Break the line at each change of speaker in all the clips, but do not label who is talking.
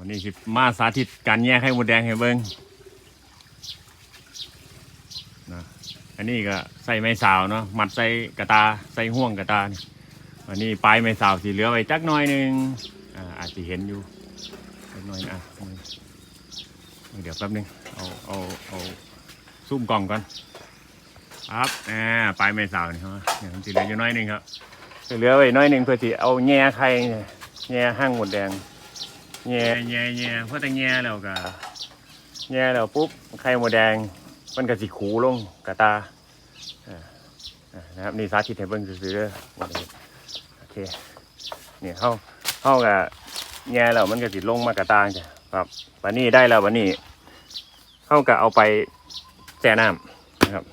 วันนี้สิมาสาธิตการแยกไข่มดแดงให้เบิ้งนะอันนี้ก็ใส่ไม้สาวเนาะมัดใส่กระตาใส่ห่วงกระตานี่อันนี้ปลายไม้สาวสีเหลือไว้จักหน้อยหนึงอ่าอาจจะเห็นอยู่จักหน้อยนะอะเดี๋ยวแป๊บนึงเอาเอาเอาซูมกล่องก่อนครับอ่าปลายไม้สาวนี่ครับเนี่ยมันสีเหลืออยู่น้อยหนึงครับเหลือไว้น้อยหนึงเพื่อที่เอาแง่ไข่เนี่ยแง่ห้างหมดแดง แง่แง่แง่เพราะแต่แง่แล้วก็แง่แล้วปุ๊บไข่หมดแดงมันก็สิขูลงกระตาอ่านะครับนี่สาธิตให้เบิ่งซื่อๆเด้อบ่ได้โอเคเนี่ยเฮาเฮาก็แง่แล้วมันก็สิลงมากระตาจ้ะครับวันนี้ได้แล้ววันนี้เฮาก็เอาไปแช่น้ำนะครับ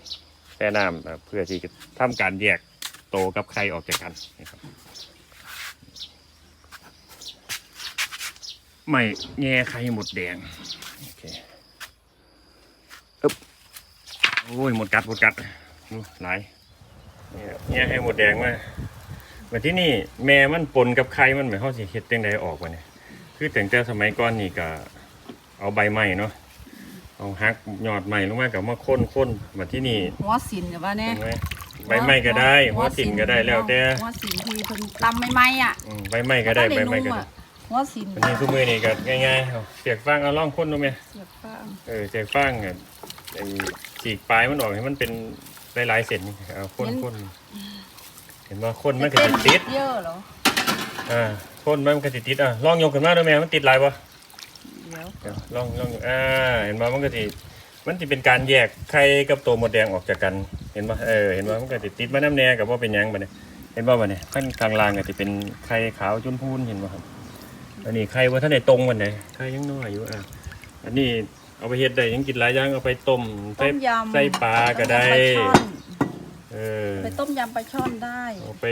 แช่น้ำเพื่อที่จะทำการแยกโตกับไข่ออกจากกันนะครับ ไม่แง่ไข่หมดแดงโอเคอึ๊บโอ้ยหมดกัดหมดกัดอู้หลายเนี่ยแง่ไข่หมดแดงมาวันที่นี่แม่มันปนกับไข่มันหมายความสิเฮ็ดจังใดออกวะเนี่ยคือแต่งแต่สมัยก่อนนี่ก็เอาใบไม้เนาะเอาหักยอดไม้ลงมากับมาค้นค้นมาที่นี่
หัวสินกับว่าแน่
เห็นไหมใบไม้ก็ได้หัวติ่นก็ได้แล้วแต่
หัวสินที่เพิ่นตำใหม่ๆอะ
อืมใบไม้ก็ได้ใบไม้ก็ได้
หัวสิน
วันนี้ทุกมือนี่ก็ง่ายๆเอาเสียกฟางเอาล่องค้นดูไหม
เสียบฟาง
เออใจฟางอะไอ้ฉีกปลายมันออกให้มันเป็นหลายๆเส้นนี่เอาข้นข้นเห็นว่าข้นมันก็
เต้น
จะติด
เยอะเหรอ
อ่าข้นมันก็จะติดอะลองยกขึ้นมาด้วยแม่มันติดหลายปะ
เดี๋ยว
เดี๋ยวลองลองอ่าเห็นว่ามันก็จะมันจะเป็นการแยกไข่กับตัวหมดแดงออกจากกัน เห็นป่ะเออ เห็นว่ามันก็จะติดมาน้ำแน่กับว่าเป็นหยังบ่เนี่ยเห็นป่ะบ่เนี่ยขั้นกลางล่างก็จะเป็นไข่ขาวจุนพูนเห็นป่ะครับ อันนี้ไข่ว่าท่านไหนตรงมันไหนไข่ยังน้อยอยู่อะอันนี้เอาไปเฮ็ดได้ยังกินหลายอย่างเอาไปต้มใส่
ต้มยำ
ใส่ปลาก็ได้
ปลาช่อน
เออ
ไปต้มยำปลาช่อนได้
เอาไป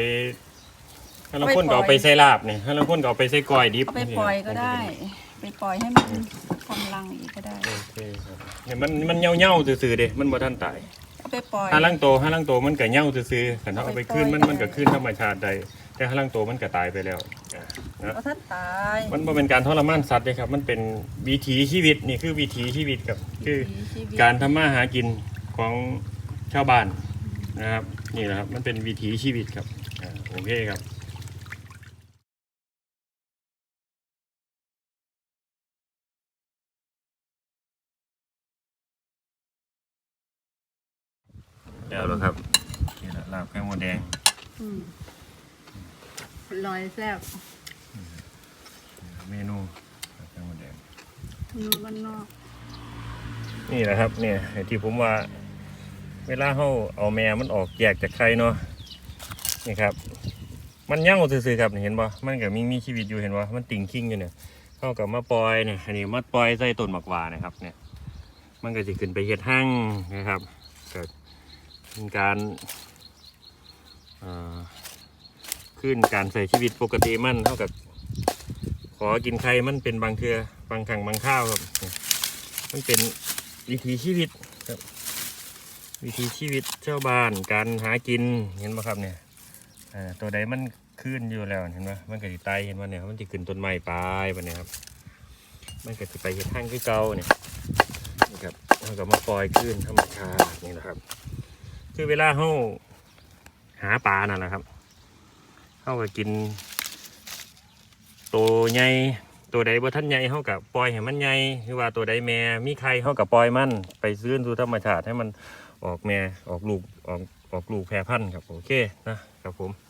ถ้าเราคนก็เอาไปใส่ลาบนี่ถ้าเราคนก็เอาไปใส่ก้อยดิบ
เอาไปปล่อยก็ได้ ไปปล่อยให้มันกำลังอีกก็ได้
โอเคครับเนี่ยมันมันเหี่ยวเหี่ยวๆซื่อๆเด้มันบ่ทันตาย
เอาไปปล่อย
ห้าลังโตห้าลังโตมันก็เหี่ยวซื่อๆแต่ถ้าเอาไปขึ้นมัน
เอาไปปล่อย
มันก็ขึ้นธรรมชาติได้แต่ห้าลังโตมันก็ตายไปแล้วอะ นะ
เอาท่านตาย
มันบ่เป็นการทรมานสัตว์เลยครับ มันเป็นวิถีชีวิตนี่คือวิถีชีวิตครับคือ
ชีวิต
การทำมาหากินของชาวบ้านนะครับนี่แหละครับมันเป็นวิถีชีวิตครับอ่าโอเคครับแล้วเหรอครับนี่แหละลาบไข่มดแดง
อืมลอยแซ่บ
เมนูลาบไข่มดแดง
นูบ้านนอก
นี่แหละครับเนี่ยไอ้ที่ผมว่า เวลาเขาเอาแม่มันออกแยกจากไข่เนาะนี่ครับ มันย่างซื่อๆครับนี่เห็นปะมันก็มีมีชีวิตอยู่เห็นปะมันติ่งคิงอยู่เนี่ยเข้ากับมาปล่อยเนี่ยอันนี้มาปล่อยใส่ต้นหมากหวานะครับเนี่ย มันก็จะขึ้นไปเห็ดหั่งนะครับเกิดเป็นการเอ่อ ขึ้นการใส่ชีวิตปกติมันเท่ากับ ขอกินไข่มันเป็นบางเทือบางครั้งบางข้าวครับ มันเป็นวิถีชีวิตครับ วิถีชีวิตชาวบ้านการหากินเห็นไหมครับเนี่ยตัวใดมันขึ้นอยู่แล้วเห็นไหมมันก็สิไตเห็นไหมเนี่ยมันจะขึ้นต้นไม้ปลายไปเนี่ยครับ มันก็จะไปเห็ดห้างคือเก่าเนี่ยนี่ครับเราก็มาปล่อยขึ้นธรรมชาตินี่นะครับ คือเวลาเขาหาปลานั่นแหละครับ เขาก็กินตัวใหญ่ตัวใดบ่ท่านใหญ่เฮากับปล่อยให้มันใหญ่คือว่าตัวใดแม่มีไข่เฮากับปล่อยมันไปซื้อสู่ธรรมชาติให้มันออกแม่ออกลูกออกออกลูกแพร่พันธุ์ครับโอเคนะครับผม